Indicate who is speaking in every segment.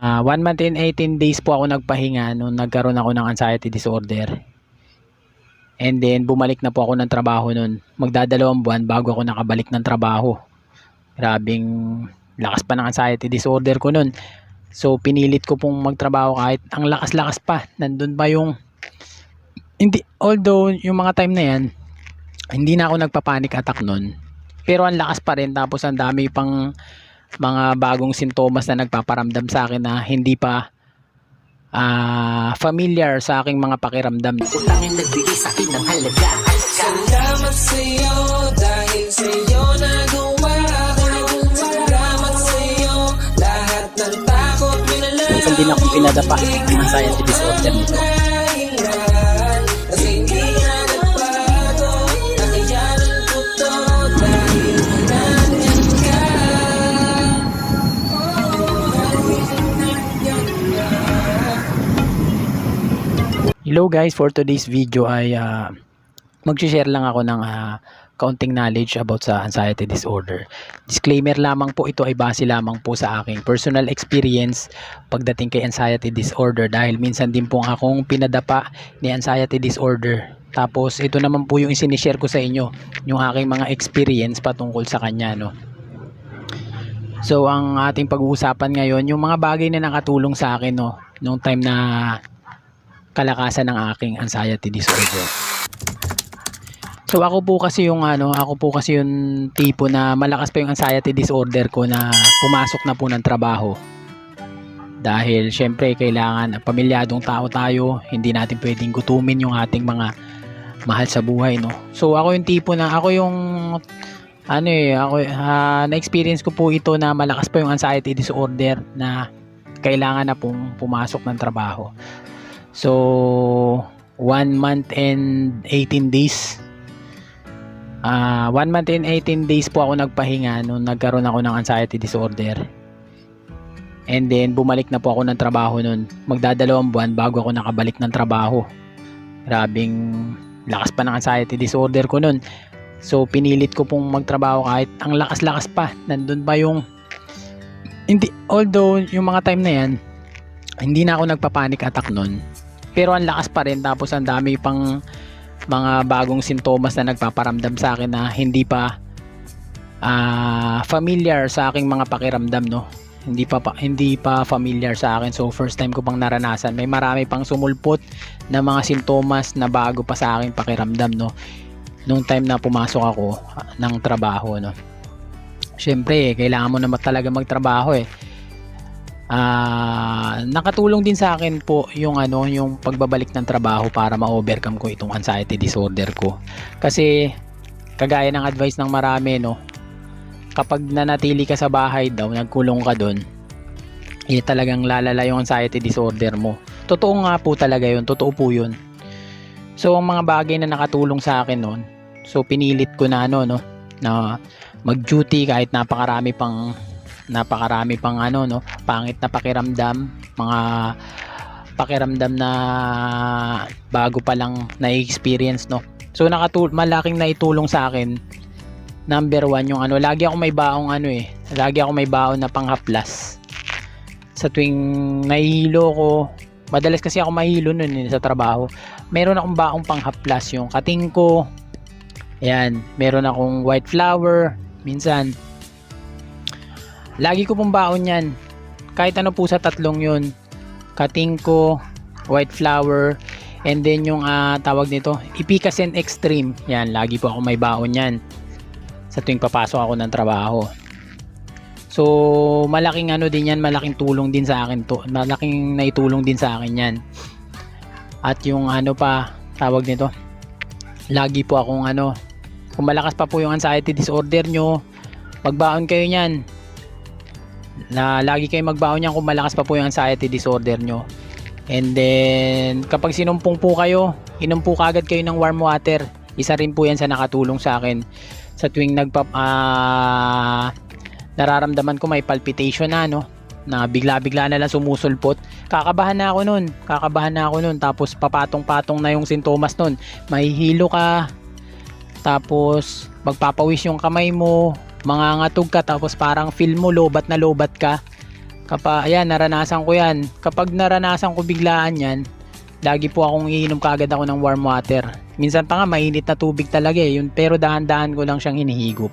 Speaker 1: Ah, 1 month and 18 days po ako nagpahinga nung nagkaroon ako ng anxiety disorder. And then bumalik na po ako ng trabaho nun. Magdadalawang buwan bago ako nakabalik ng trabaho. Grabing lakas pa ng anxiety disorder ko nun. So pinilit ko pong magtrabaho kahit ang lakas-lakas pa. Nandun pa yung hindi although yung mga time na yan hindi na ako nagpa-panic attack nun. Pero ang lakas pa rin tapos ang dami pang mga bagong sintomas na nagpaparamdam sa akin na hindi pa ah, familiar sa aking mga pakiramdam.
Speaker 2: Utangin nagbigay sa akin ng halaga
Speaker 3: Salamat sa'yo dahil sa'yo nagawa ko Salamat sa'yo lahat ng takot minalaman
Speaker 1: Minsan din akong pinadapa ng anxiety disorder nito. Hello guys, for today's video ay uh, mag-share lang ako ng ah, kaunting knowledge about sa anxiety disorder. Disclaimer lamang po ito ay base lamang po sa aking personal experience pagdating kay anxiety disorder dahil minsan din po akong pinadapa ni anxiety disorder. Tapos ito naman po yung isinishare ko sa inyo, yung aking mga experience patungkol sa kanya no. So ang ating pag-uusapan ngayon, yung mga bagay na nakatulong sa akin no, nung time na kalakasan ng aking anxiety disorder. So ako po kasi yung ano, ako po kasi yung tipo na malakas pa yung anxiety disorder ko na pumasok na po ng trabaho. Dahil syempre kailangan pamilyadong tao tayo, hindi natin pwedeng gutumin yung ating mga mahal sa buhay, no. So ako yung tipo na ako yung ano eh, ako ah, na-experience ko po ito na malakas pa yung anxiety disorder na kailangan na pong pumasok ng trabaho. So, 1 month and 18 days. Ah, 1 month and 18 days po ako nagpahinga nung nagkaroon ako ng anxiety disorder. And then bumalik na po ako ng trabaho nun. Magdadalawang buwan bago ako nakabalik ng trabaho. Grabing lakas pa ng anxiety disorder ko nun. So pinilit ko pong magtrabaho kahit ang lakas-lakas pa. Nandun pa yung hindi although yung mga time na yan hindi na ako nagpa-panic attack nun. Pero ang lakas pa rin tapos ang dami pang mga bagong sintomas na nagpaparamdam sa akin na hindi pa ah, familiar sa aking mga pakiramdam no. Hindi pa, pa hindi pa familiar sa akin so first time ko pang naranasan. May marami pang sumulpot na mga sintomas na bago pa sa aking pakiramdam no. Nung time na pumasok ako ah, ng trabaho no. Syempre, eh, kailangan mo naman talaga magtrabaho eh ah nakatulong din sa akin po yung ano yung pagbabalik ng trabaho para ma-overcome ko itong anxiety disorder ko. Kasi kagaya ng advice ng marami no kapag nanatili ka sa bahay daw nagkulong ka doon eh talagang lalala yung anxiety disorder mo. Totoo nga po talaga yun. Totoo po yun. So ang mga bagay na nakatulong sa akin noon so pinilit ko na ano no na mag duty kahit napakarami pang napakarami pang ano no? Pangit na pakiramdam mga pakiramdam na bago pa lang na-experience no? So nakatul malaking naitulong sa akin number one yung ano lagi ako may baong ano eh lagi ako may baon na panghaplas. Sa tuwing nahihilo ko madalas kasi ako mahilo nun eh, sa trabaho meron akong baong panghaplas yung kating ko. Ayan, meron akong white flower minsan Lagi ko pong baon yan. Kahit ano po sa tatlong yun. Kating ko, white flower, and then yung ah, tawag nito, Ipikasen Extreme. Yan, lagi po ako may baon yan. Sa tuwing papasok ako ng trabaho. So, malaking ano din yan, malaking tulong din sa akin to. Malaking naitulong din sa akin yan. At yung ano pa, tawag nito, lagi po akong ano, kung malakas pa po yung anxiety disorder nyo, magbaon kayo niyan na lagi kayo magbaon niyan kung malakas pa po yung anxiety disorder nyo. And then, kapag sinumpong po kayo, inom po kagad kayo ng warm water. Isa rin po yan sa nakatulong sa akin. Sa tuwing nagpa, ah, nararamdaman ko may palpitation na, no? Na bigla-bigla na lang sumusulpot. Kakabahan na ako nun. Kakabahan na ako nun. Tapos papatong-patong na yung sintomas nun. Mahihilo ka. Tapos, magpapawis yung kamay mo mangangatog ka tapos parang feel mo lobat na lobat ka Kapag, ayan, naranasan ko yan. Kapag naranasan ko biglaan yan, lagi po akong iinom kaagad ako ng warm water. Minsan pa nga, mainit na tubig talaga eh. Yun, pero dahan-dahan ko lang siyang hinihigop.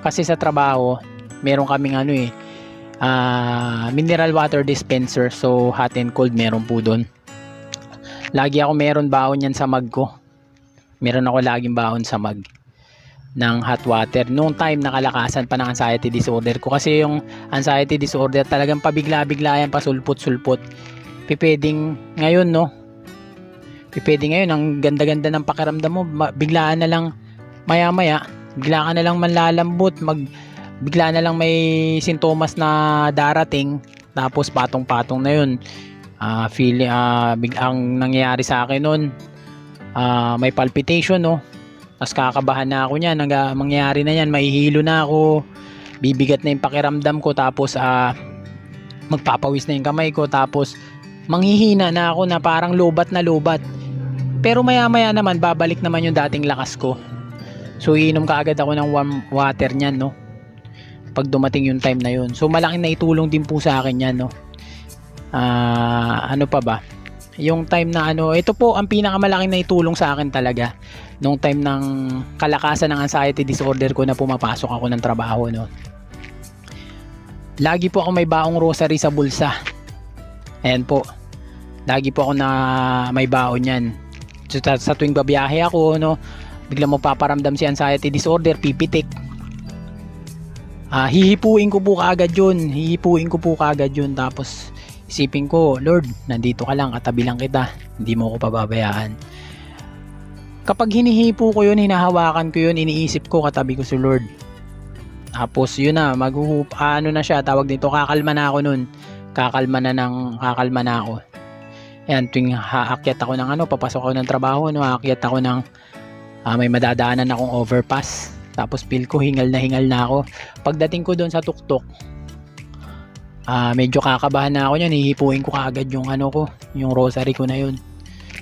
Speaker 1: Kasi sa trabaho, meron kaming ano eh, ah, mineral water dispenser. So, hot and cold meron po doon. Lagi ako meron baon yan sa mug ko. Meron ako laging baon sa mug ng hot water. Noong time nakalakasan pa ng anxiety disorder ko kasi yung anxiety disorder talagang pabigla-bigla yan, pasulpot-sulpot. Pipeding ngayon no. Pipeding ngayon ang ganda-ganda ng pakiramdam mo, biglaan na lang maya-maya, bigla ka na lang manlalambot, mag bigla na lang may sintomas na darating tapos patong-patong na yun. Ah, feel ah, big ang nangyayari sa akin noon ah, may palpitation no tapos kakabahan na ako niyan. Nang mangyayari na yan mahihilo na ako. Bibigat na yung pakiramdam ko. Tapos ah, magpapawis na yung kamay ko. Tapos manghihina na ako na parang lobat na lobat. Pero maya maya naman babalik naman yung dating lakas ko. So iinom ka agad ako ng warm water niyan no? Pag dumating yung time na yun. So malaking naitulong din po sa akin yan no? Ah, ano pa ba? Yung time na ano, ito po ang pinakamalaking naitulong sa akin talaga nung time ng kalakasan ng anxiety disorder ko na pumapasok ako ng trabaho no. Lagi po ako may baong rosary sa bulsa. Ayan po. Lagi po ako na may baon yan. Sa, sa tuwing babiyahe ako, no, bigla mo paparamdam si anxiety disorder, pipitik. Ah, hihipuin ko po kaagad yun. Hihipuin ko po kaagad yun. Tapos, isipin ko, Lord, nandito ka lang, katabi lang kita. Hindi mo ko pababayaan. Kapag hinihipo ko yun, hinahawakan ko yun, iniisip ko, katabi ko si Lord. Tapos, yun na, maghuhup, ano na siya, tawag dito, kakalma na ako nun. Kakalma na ng, kakalma na ako. Yan, tuwing haakyat ako ng ano, papasok ako ng trabaho, no, haakyat ako ng, ah, may madadaanan akong overpass. Tapos feel ko hingal na hingal na ako. Pagdating ko doon sa tuktok, ah medyo kakabahan na ako niyan. Hihipuin ko kaagad yung ano ko, yung rosary ko na yun.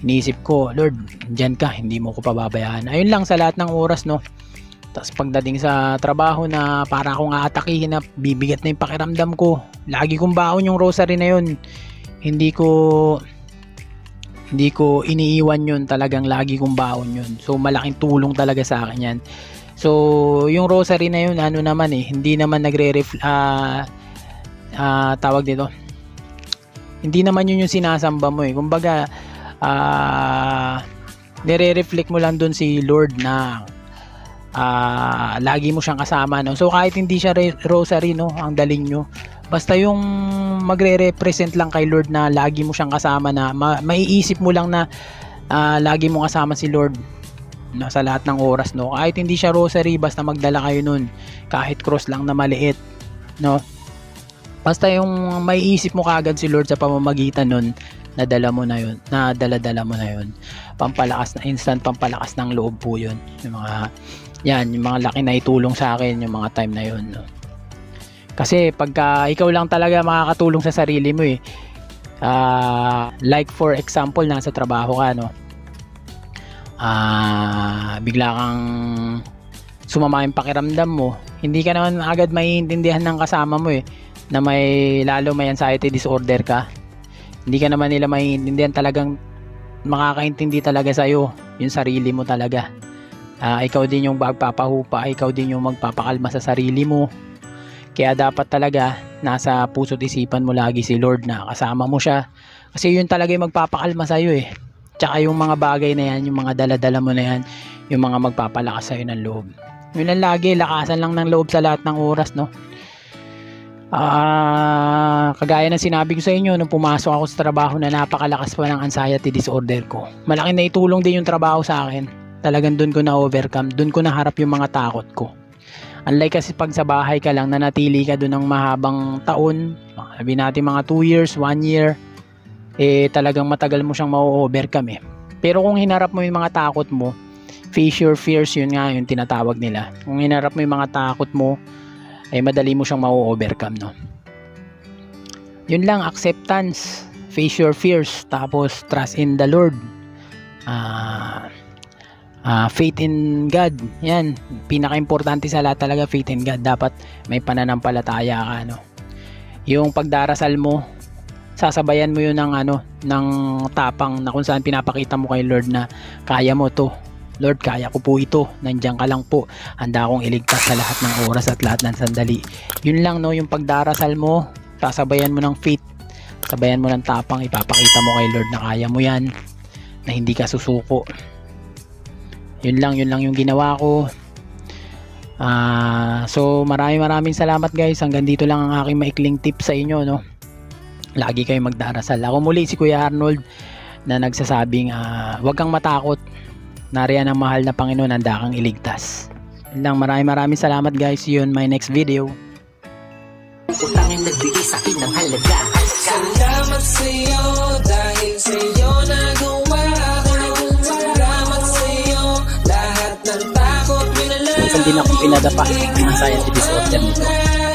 Speaker 1: Iniisip ko, Lord, dyan ka, hindi mo ko pababayaan. Ayun lang sa lahat ng oras, no. Tapos pagdating sa trabaho na para akong aatakihin na bibigat na yung pakiramdam ko. Lagi kong baon yung rosary na yun. Hindi ko hindi ko iniiwan yun talagang lagi kong baon yun so malaking tulong talaga sa akin yan So, yung rosary na yun, ano naman eh, hindi naman nagre-ref, ah, ah, tawag dito, hindi naman yun yung sinasamba mo eh. Kumbaga, ah, nire-reflect mo lang dun si Lord na ah, lagi mo siyang kasama. No? So, kahit hindi siya re- rosary, no, ang daling nyo, basta yung magre-represent lang kay Lord na lagi mo siyang kasama na ma- maiisip mo lang na ah, lagi mo kasama si Lord na sa lahat ng oras no kahit hindi siya rosary basta magdala kayo nun kahit cross lang na maliit no basta yung maiisip mo kagad si Lord sa pamamagitan nun nadala mo na yun nadala-dala mo na yun. Pampalakas na instant pampalakas ng loob po yun. Yung mga yan yung mga laki na itulong sa akin yung mga time na yun no? kasi pagka ikaw lang talaga makakatulong sa sarili mo eh Ah, like for example nasa trabaho ka no. Ah bigla kang sumama yung pakiramdam mo, hindi ka naman agad maiintindihan ng kasama mo eh, na may lalo may anxiety disorder ka. Hindi ka naman nila maiintindihan talagang makakaintindi talaga sa'yo yung sarili mo talaga. Ah, ikaw din yung magpapahupa, ikaw din yung magpapakalma sa sarili mo. Kaya dapat talaga nasa puso't isipan mo lagi si Lord na kasama mo siya. Kasi yun talaga yung magpapakalma sa'yo eh. Tsaka yung mga bagay na yan, yung mga daladala mo na yan, yung mga magpapalakas sa'yo ng loob. Yun lang lagi, lakasan lang ng loob sa lahat ng oras, no? Ah, kagaya ng sinabi ko sa inyo nung pumasok ako sa trabaho na napakalakas pa ng anxiety disorder ko. Malaki na itulong din yung trabaho sa akin. Talagang doon ko na overcome, doon ko naharap yung mga takot ko. Unlike kasi pag sa bahay ka lang, nanatili ka doon ng mahabang taon, sabi natin mga 2 years, 1 year, eh talagang matagal mo siyang ma-overcome eh. Pero kung hinarap mo yung mga takot mo, face your fears, yun nga yung tinatawag nila. Kung hinarap mo yung mga takot mo, ay madali mo siyang ma-overcome, no? Yun lang, acceptance, face your fears, tapos trust in the Lord. Ah, ah, faith in God. Yan, pinaka-importante sa lahat talaga faith in God. Dapat may pananampalataya ka, no? yung pagdarasal mo sasabayan mo yun ng ano ng tapang na kung saan pinapakita mo kay Lord na kaya mo to Lord kaya ko po ito nandiyan ka lang po handa akong iligtas sa lahat ng oras at lahat ng sandali yun lang no yung pagdarasal mo sasabayan mo ng faith sabayan mo ng tapang ipapakita mo kay Lord na kaya mo yan na hindi ka susuko yun lang yun lang yung ginawa ko Ah, so maraming maraming salamat guys. Hanggang dito lang ang aking maikling tip sa inyo, no. Lagi kayong magdarasal. Ako muli si Kuya Arnold na nagsasabing ah, huwag kang matakot. Nariyan ang mahal na Panginoon handa kang iligtas. Yun lang maraming maraming salamat guys. See you on my next video.
Speaker 2: Utangin nagbigay sa akin ng halaga
Speaker 3: Salamat sa'yo dahil sa'yo nagawa ko Salamat sa'yo lahat ng takot minalaman
Speaker 1: Minsan din akong pinadapa ng anxiety disorder nito.